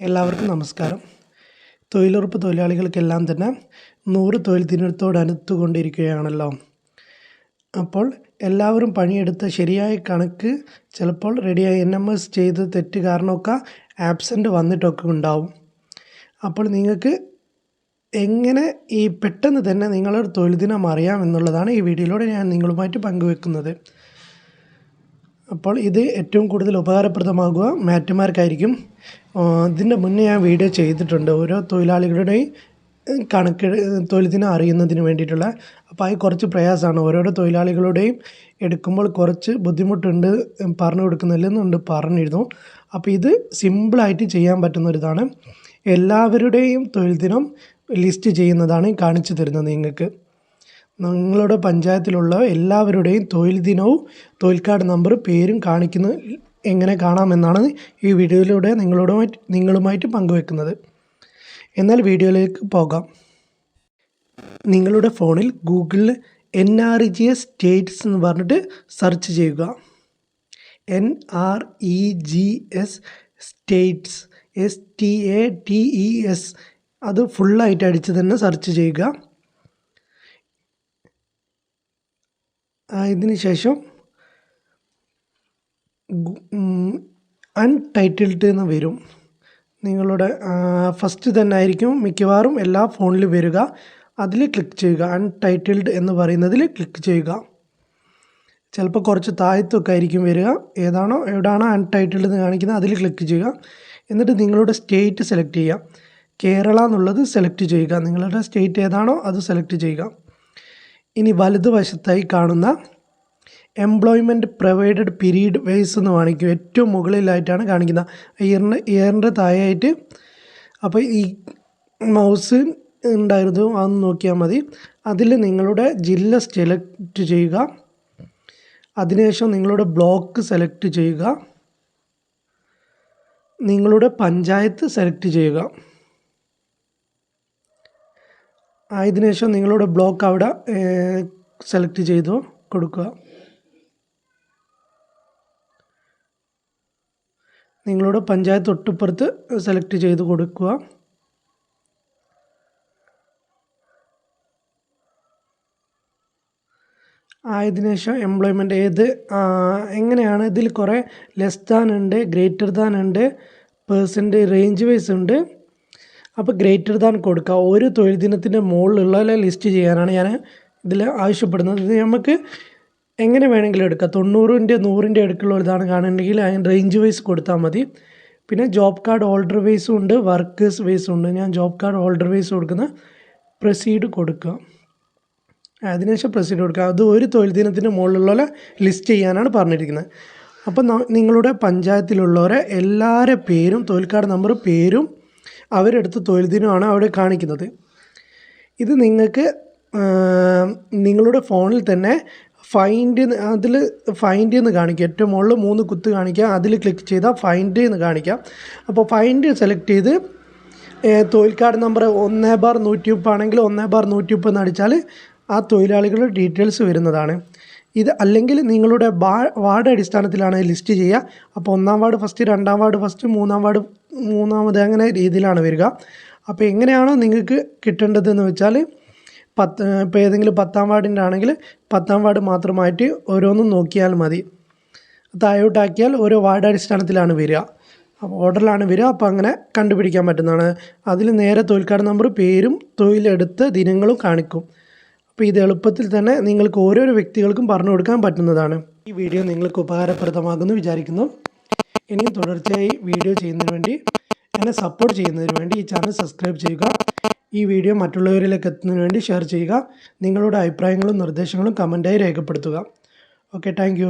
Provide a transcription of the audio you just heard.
എല്ലാവർക്കും നമസ്കാരം. തൊഴിലുറപ്പ് തൊഴിലാളികൾക്കെല്ലാം തന്നെ നൂറ് തൊഴിൽ ദിനത്തോടടുത്തുകൊണ്ടിരിക്കുകയാണല്ലോ അപ്പോൾ എല്ലാവരും പണിയെടുത്ത ശരിയായ കണക്ക് ചിലപ്പോൾ റെഡിയായി എൻ എം എസ് ചെയ്ത് തെറ്റ് കാരണമൊക്കെ ആബ്സെന്റ് വന്നിട്ടൊക്കെ ഉണ്ടാവും. അപ്പോൾ നിങ്ങൾക്ക് എങ്ങനെ ഈ പെട്ടെന്ന് തന്നെ നിങ്ങളുടെ തൊഴിൽ ദിനം അറിയാം എന്നുള്ളതാണ് ഈ വീഡിയോയിലൂടെ ഞാൻ നിങ്ങളുമായിട്ട് പങ്കുവെക്കുന്നത്. അപ്പോൾ ഇത് ഏറ്റവും കൂടുതൽ ഉപകാരപ്രദമാകുക മാറ്റുമാർക്കായിരിക്കും. ഇതിന്റെ മുന്നേ ഞാൻ വീഡിയോ ചെയ്തിട്ടുണ്ട് ഓരോ തൊഴിലാളികളുടെയും കണക്ക് തൊഴിലിനെ അറിയുന്നതിന് വേണ്ടിയിട്ടുള്ള. അപ്പോൾ അത് കുറച്ച് പ്രയാസമാണ്. ഓരോരോ തൊഴിലാളികളുടെയും എടുക്കുമ്പോൾ കുറച്ച് ബുദ്ധിമുട്ടുണ്ട് പറഞ്ഞു കൊടുക്കുന്നില്ലെന്നുണ്ട് പറഞ്ഞിരുന്നു. അപ്പോൾ ഇത് സിമ്പിളായിട്ട് ചെയ്യാൻ പറ്റുന്ന ഒരിതാണ് എല്ലാവരുടെയും തൊഴിൽ ദിനം ലിസ്റ്റ് ചെയ്യുന്നതാണ് കാണിച്ചു തരുന്നത് നിങ്ങൾക്ക്. നിങ്ങളുടെ പഞ്ചായത്തിലുള്ള എല്ലാവരുടെയും തൊഴിൽ ദിനവും തൊഴിൽ കാർഡ് നമ്പർ പേരും കാണിക്കുന്നത് എങ്ങനെ കാണാമെന്നാണ് ഈ വീഡിയോയിലൂടെ നിങ്ങളോടുമായിട്ട് നിങ്ങളുമായിട്ട് പങ്കുവെക്കുന്നത്. എന്നാൽ വീഡിയോയിലേക്ക് പോകാം. നിങ്ങളുടെ ഫോണിൽ ഗൂഗിളിൽ N R E G S states എന്ന് പറഞ്ഞിട്ട് സെർച്ച് ചെയ്യുക. N R E G S states S T A T E S അത് ഫുള്ളായിട്ട് അടിച്ച് തന്നെ സെർച്ച് ചെയ്യുക. ഇതിന് ശേഷം അൺടൈറ്റിൽഡ് എന്ന് വരും. നിങ്ങളുടെ ഫസ്റ്റ് തന്നെ ആയിരിക്കും മിക്കവാറും എല്ലാ ഫോണിലും വരിക. അതിൽ ക്ലിക്ക് ചെയ്യുക. അൺടൈറ്റിൽഡ് എന്ന് പറയുന്നതിൽ ക്ലിക്ക് ചെയ്യുക. ചിലപ്പോൾ കുറച്ച് താഴത്തൊക്കെ ആയിരിക്കും വരിക. ഏതാണോ എവിടെയാണോ അൺടൈറ്റിൽഡ് എന്ന് കാണിക്കുന്നത് അതിൽ ക്ലിക്ക് ചെയ്യുക. എന്നിട്ട് നിങ്ങളുടെ സ്റ്റേറ്റ് സെലക്ട് ചെയ്യുക. കേരള എന്നുള്ളത് സെലക്ട് ചെയ്യുക. നിങ്ങളുടെ സ്റ്റേറ്റ് ഏതാണോ അത് സെലക്ട് ചെയ്യുക. ഇനി വലതുവശത്തായി കാണുന്ന എംപ്ലോയ്മെന്റ് പ്രൊവൈഡഡ് പീരീഡ് വൈസ് എന്ന് കാണിക്കും. ഏറ്റവും മുകളിലായിട്ടാണ് കാണിക്കുന്നത് ഇയറിന്റെ ഇയറിന്റെ താഴെയായിട്ട് അപ്പോൾ ഈ മൗസ് ഉണ്ടായിരുന്നു. അതൊന്ന് നോക്കിയാൽ മതി. അതിൽ നിങ്ങളുടെ ജില്ല സെലക്ട് ചെയ്യുക. അതിനുശേഷം നിങ്ങളുടെ ബ്ലോക്ക് സെലക്ട് ചെയ്യുക. നിങ്ങളുടെ പഞ്ചായത്ത് സെലക്ട് ചെയ്യുക. അതിന് ശേഷം നിങ്ങളുടെ ബ്ലോക്ക് അവിടെ സെലക്ട് ചെയ്തു കൊടുക്കുക. നിങ്ങളുടെ പഞ്ചായത്ത് തൊട്ടിപ്പുറത്ത് സെലക്ട് ചെയ്ത് കൊടുക്കുക. ആയതിനു ശേഷം എംപ്ലോയ്മെന്റ് ഏത് എങ്ങനെയാണ്? ഇതിൽ കുറേ ലെസ് ദാൻ ഉണ്ട് ഗ്രേറ്റർ ദാൻ ഉണ്ട് പേഴ്സന്റ് റേഞ്ച് വൈസ് ഉണ്ട്. അപ്പോൾ ഗ്രേറ്റർ ദാൻ കൊടുക്കുക ഒരു തൊഴിൽ ദിനത്തിന്റെ മുകളിലുള്ള ലിസ്റ്റ് ചെയ്യാനാണ് ഞാൻ ഇതിൽ ആവശ്യപ്പെടുന്നത്. ഇത് നമുക്ക് എങ്ങനെ വേണമെങ്കിലും എടുക്കാം. തൊണ്ണൂറിന്റെ നൂറിന്റെ അടുക്കുള്ള ഇതാണ് കാണുന്നുണ്ടെങ്കിൽ അതിന് റേഞ്ച് വൈസ് കൊടുത്താൽ മതി. പിന്നെ ജോബ് കാർഡ് ഹോൾഡർ വൈസും ഉണ്ട് വർക്കേഴ്സ് വൈസും ഉണ്ട്. ഞാൻ ജോബ് കാർഡ് ഹോൾഡർ വൈസ് കൊടുക്കുന്ന പ്രൊസീഡ് കൊടുക്കുക. അതിനുശേഷം പ്രൊസീഡ് കൊടുക്കുക. അത് ഒരു തൊഴിൽ ദിനത്തിന് മുകളിലുള്ള ലിസ്റ്റ് ചെയ്യാനാണ് പറഞ്ഞിരിക്കുന്നത്. അപ്പം നിങ്ങളുടെ പഞ്ചായത്തിലുള്ളവരെ എല്ലാവരുടെ പേരും തൊഴിൽ കാർഡ് നമ്പർ പേരും അവരെടുത്ത തൊഴിൽ ദിനമാണ് അവിടെ കാണിക്കുന്നത്. ഇത് നിങ്ങൾക്ക് നിങ്ങളുടെ ഫോണിൽ തന്നെ ഫൈൻഡ് അതിൽ ഫൈൻഡ് എന്ന് കാണിക്കുക ഏറ്റവും മുകളിൽ മൂന്ന് കുത്ത് കാണിക്കുക അതിൽ ക്ലിക്ക് ചെയ്താൽ ഫൈൻഡ് എന്ന് കാണിക്കാം. അപ്പോൾ ഫൈൻഡ് സെലക്ട് ചെയ്ത് തൊഴിൽ കാർഡ് നമ്പർ ഒന്ന് ബാർ നൂറ്റി ആണെങ്കിൽ ഒന്ന് ബാർ നൂറ്റി എന്ന് അടിച്ചാൽ ആ തൊഴിലാളികളുടെ ഡീറ്റെയിൽസ് വരുന്നതാണ്. ഇത് അല്ലെങ്കിൽ നിങ്ങളുടെ വാർഡ് അടിസ്ഥാനത്തിലാണ് ലിസ്റ്റ് ചെയ്യുക. അപ്പോൾ ഒന്നാം വാർഡ് ഫസ്റ്റ് രണ്ടാം വാർഡ് ഫസ്റ്റ് മൂന്നാം വാർഡ് മൂന്നാമത് അങ്ങനെ രീതിയിലാണ് വരിക. അപ്പോൾ എങ്ങനെയാണോ നിങ്ങൾക്ക് കിട്ടേണ്ടതെന്ന് വെച്ചാൽ പത്ത് ഇപ്പോൾ ഏതെങ്കിലും പത്താം വാർഡിന്റെ ആണെങ്കിൽ പത്താം വാർഡ് മാത്രമായിട്ട് ഓരോന്നും നോക്കിയാൽ മതി. താഴോട്ടാക്കിയാൽ ഓരോ വാർഡ് അടിസ്ഥാനത്തിലാണ് വരിക. അപ്പോൾ ഓർഡറിലാണ് വരിക. അപ്പോൾ അങ്ങനെ കണ്ടുപിടിക്കാൻ പറ്റുന്നതാണ്. അതിൽ നേരെ തൊഴിൽക്കാർ നമ്പർ പേരും തൊഴിലെടുത്ത ദിനങ്ങളും കാണിക്കും. അപ്പോൾ ഇത് എളുപ്പത്തിൽ തന്നെ നിങ്ങൾക്ക് ഓരോരോ വ്യക്തികൾക്കും പറഞ്ഞു കൊടുക്കാൻ പറ്റുന്നതാണ്. ഈ വീഡിയോ നിങ്ങൾക്ക് ഉപകാരപ്രദമാകുമെന്ന് വിചാരിക്കുന്നു. ഇനിയും തുടർച്ചയായി വീഡിയോ ചെയ്യുന്നതിന് വേണ്ടി എന്നെ സപ്പോർട്ട് ചെയ്യുന്നതിന് വേണ്ടി ഈ ചാനൽ സബ്സ്ക്രൈബ് ചെയ്യുക. ഈ വീഡിയോ മറ്റുള്ളവരിലേക്ക് എത്തുന്നതിന് വേണ്ടി ഷെയർ ചെയ്യുക. നിങ്ങളുടെ അഭിപ്രായങ്ങളും നിർദ്ദേശങ്ങളും കമന്റായി രേഖപ്പെടുത്തുക. Okay thank